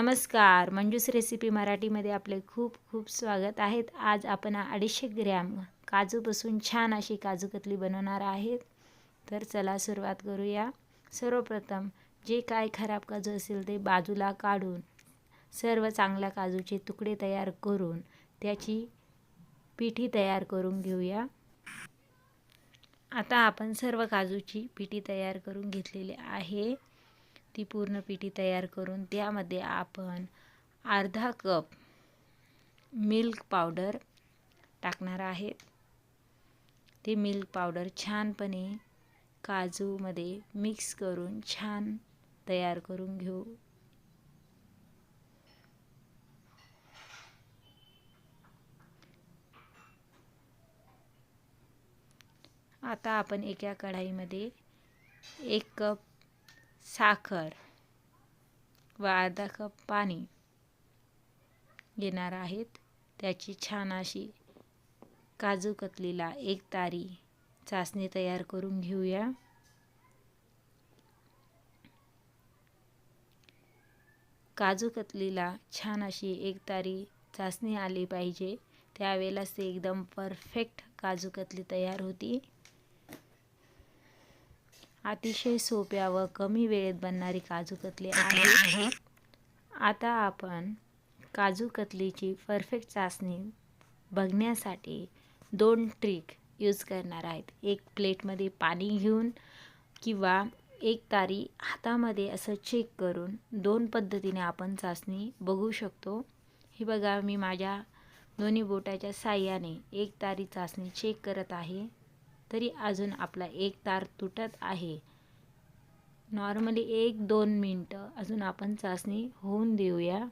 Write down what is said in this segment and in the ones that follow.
नमस्कार मंजूस रेसिपी मराठीमध्ये आपले खूप खूप स्वागत आहेत. आज आपण अडीचशे ग्रॅम काजूपासून छान अशी काजू कतली बनवणार आहेत. तर चला सुरुवात करूया. सर्वप्रथम जे काय खराब काजू असेल ते बाजूला काढून सर्व चांगल्या काजूचे तुकडे तयार करून त्याची पिठी तयार करून घेऊया. आता आपण सर्व काजूची पिठी तयार करून घेतलेली आहे. ती पूर्ण पिठी तयार करून त्यामध्ये आपण अर्धा कप मिल्क पावडर टाकणार आहे. ते मिल्क पावडर छानपणे काजूमध्ये मिक्स करून छान तयार करून घेऊ. आता आपण एका कढाईमध्ये एक कप साखर व अर्धा कप पाणी घेणार आहेत. त्याची छान अशी काजू कतलीला एक तारी चाचणी तयार करून घेऊया. काजू कतलीला छान अशी एक तारी चाचणी आली पाहिजे. त्यावेळेलाच ते एकदम परफेक्ट काजू कतली तयार होती. अतिशय सोप्या व कमी वेळेत बनणारी काजू कतली आहे. आता आपण काजू कतलीची परफेक्ट चाचणी बघण्यासाठी दोन ट्रिक यूज करणार आहेत. एक प्लेटमध्ये पाणी घेऊन किंवा एक तारी हातामध्ये असं चेक करून दोन पद्धतीने आपण चाचणी बघू शकतो. हे बघा मी माझ्या दोन्ही बोटाच्या साह्याने एक तारी चाचणी चेक करत आहे. तरी अजून आपला एक तार तुटत आहे. नॉर्मली एक दोन मिनटं. अजून आपण चाचणी होऊन देऊया.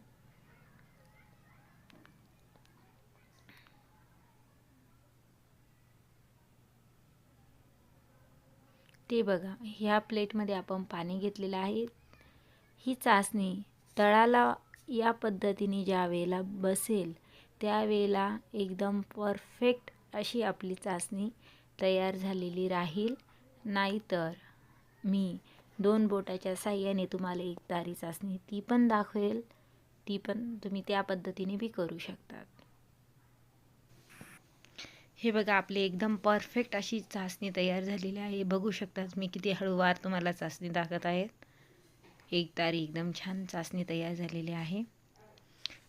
ते बघा ह्या प्लेटमध्ये आपण पाणी घेतलेलं आहे. ही चाचणी तळाला या पद्धतीने ज्या वेळेला बसेल त्यावेळेला एकदम परफेक्ट अशी आपली चाचणी तयार झालेली राहील. नाहीतर मी दोन बोटाच्या साह्याने तुम्हाला एक तारी चाचणी ती पण दाखवेल. ती पण तुम्ही त्या पद्धतीने बी करू शकतात. हे बघा आपली एकदम परफेक्ट अशी चाचणी तयार झालेली आहे. बघू शकतात मी किती हळूवार तुम्हाला चाचणी दाखवत आहेत. एक तारी एकदम छान चाचणी तयार झालेली आहे.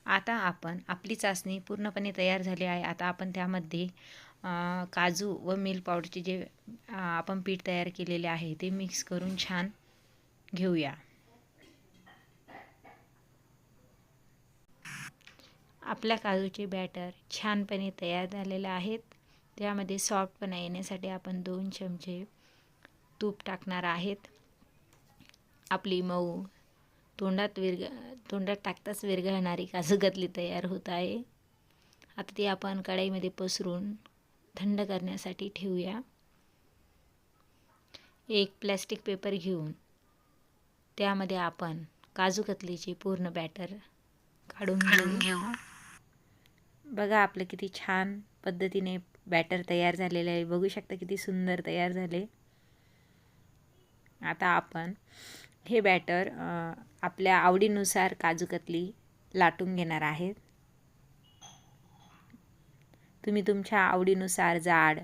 आता आपण आपली चाचणी पूर्णपणे तयार झाली आहे. आता आपण त्यामध्ये काजू व मिल्क पावडरचे जे आपण पीठ तयार केलेले आहे ते मिक्स करून छान घेऊया. आपल्या काजूचे बॅटर छानपणे तयार झालेले आहेत. त्यामध्ये सॉफ्टपणा येण्यासाठी आपण दोन चमचे तूप टाकणार आहेत. आपली मऊ तोंडात विरग तोंडात टाकताच विरघळणारी काजूकतली तयार होत आहे. आता ती आपण कढाईमध्ये पसरून थंड करण्यासाठी ठेवूया. एक प्लॅस्टिक पेपर घेऊन त्यामध्ये आपण काजूकतलीची पूर्ण बॅटर काढून घेऊ. बघा आपलं किती छान पद्धतीने बॅटर तयार झालेलं आहे. बघू शकता किती सुंदर तयार झाले. आता आपण हे बॅटर आपल्या आवडीनुसार काजूकतली लाटून घेणार आहेत. तुम्ही तुमच्या आवडीनुसार जाड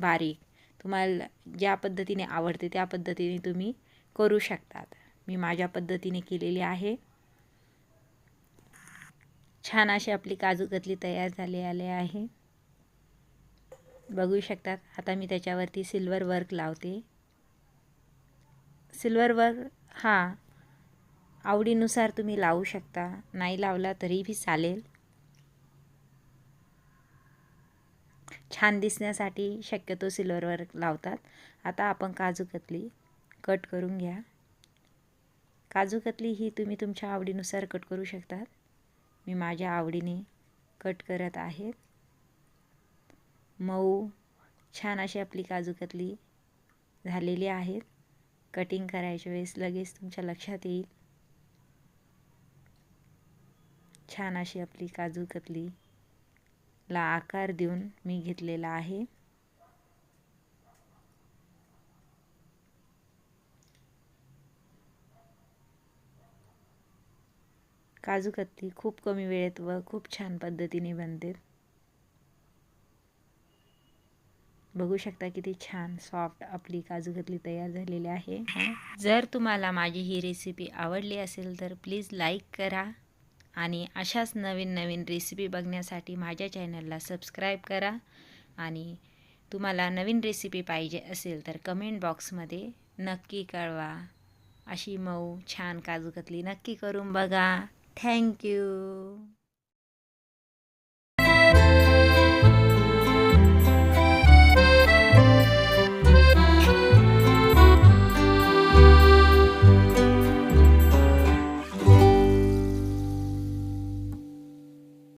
बारीक तुम्हाला ज्या पद्धतीने आवडते त्या पद्धतीने तुम्ही करू शकतात. मी माझ्या पद्धतीने केलेली आहे. छान अशी आपली काजूकतली तयार झाली आले आहे. बघू शकतात आता मी त्याच्यावरती सिल्वर वर्क लावते. सिल्वर वर्क हां. आवडीनुसार तुम्ही लावू शकता. नाही लावला तरी बी चालेल. छान दिसण्यासाठी शक्यतो सिल्वरवर लावतात. आता आपण काजूकतली कट करून घ्या. काजूकतली ही तुम्ही तुमच्या आवडीनुसार कट करू शकतात. मी माझ्या आवडीने कट करत आहे. मऊ छान अशी आपली काजूकतली झालेली आहेत. कटिंग करायच्या वेळेस लगेच तुमच्या लक्षात येईल. छान अशी आपली काजू कतली. ला आकार देऊन मी घेतलेला आहे. काजू कतली खूप कमी वेळेत व खूप छान पद्धतीने बनते. बघू शकता किती छान सॉफ्ट आपली काजू कतली तयार झालेली आहे. जर तुम्हाला माझी ही रेसिपी आवडली असेल तर प्लीज लाईक करा आणि अशाच नवीन नवीन रेसिपी बघण्यासाठी माझ्या चॅनलला सबस्क्राईब करा आणि तुम्हाला नवीन रेसिपी पाहिजे असेल तर कमेंट बॉक्समध्ये नक्की कळवा. अशी मऊ छान काजू कतली नक्की करून बघा. थँक्यू